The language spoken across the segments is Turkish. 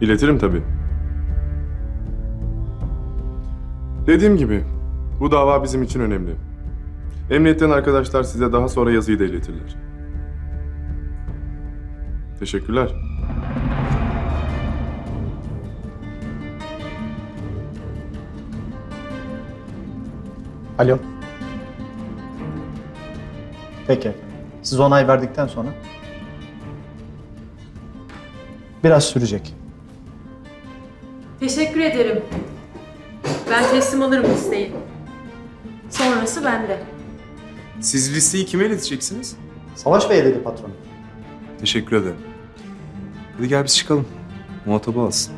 İletirim tabii. Dediğim gibi bu dava bizim için önemli. Emniyetten arkadaşlar size daha sonra yazıyı da iletirler. Teşekkürler. Alo. Peki. Siz onay verdikten sonra biraz sürecek. Teşekkür ederim. Ben teslim alırım listeyi. Sonrası bende. Siz listeyi kime ileteceksiniz? Savaş Bey dedi patron. Teşekkür ederim. Hadi gel biz çıkalım. Muhatabı alsın.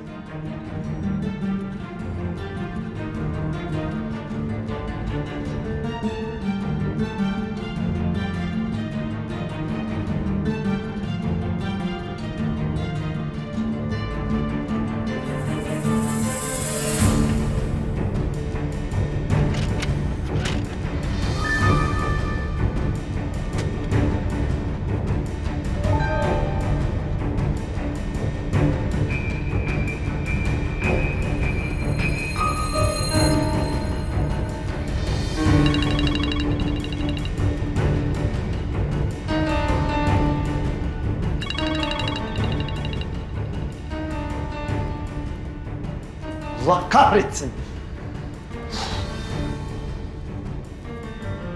Allah kahretsin.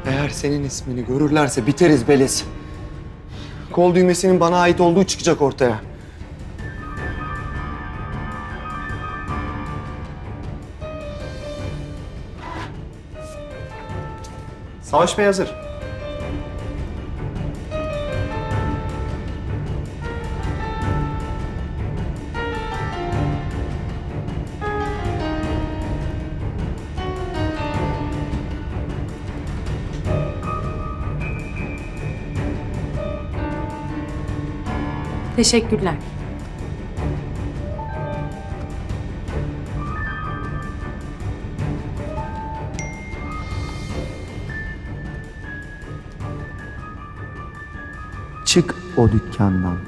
Eğer senin ismini görürlerse biteriz Beliz. Kol düğmesinin bana ait olduğu çıkacak ortaya. Savaş Bey hazır. Teşekkürler. Çık o dükkandan.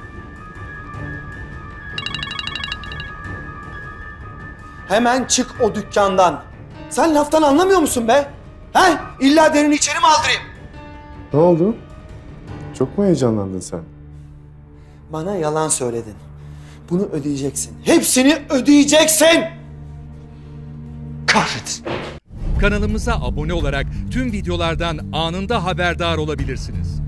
Hemen çık o dükkandan. Sen laftan anlamıyor musun be? He? İlla derini içeri mi aldırayım? Ne oldu? Çok mu heyecanlandın sen? Bana yalan söyledin. Bunu ödeyeceksin. Hepsini ödeyeceksin. Kahretsin. Kanalımıza abone olarak tüm videolardan anında haberdar olabilirsiniz.